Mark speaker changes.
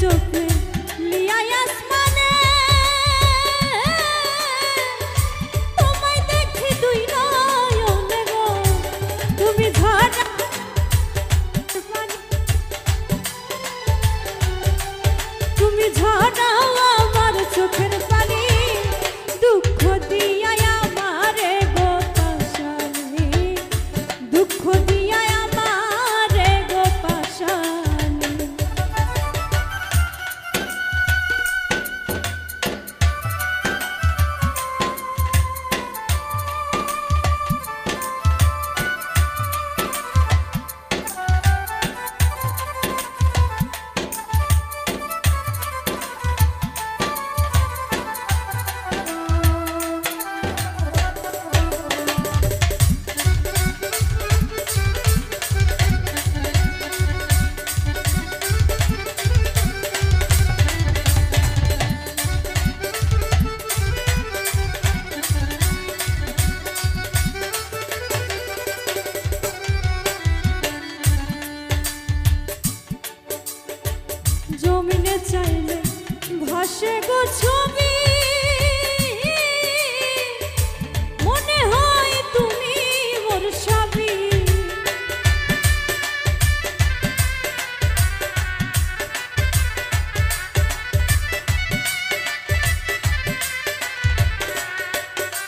Speaker 1: took me জমিনে চাইলে ভাসে গো ছবি।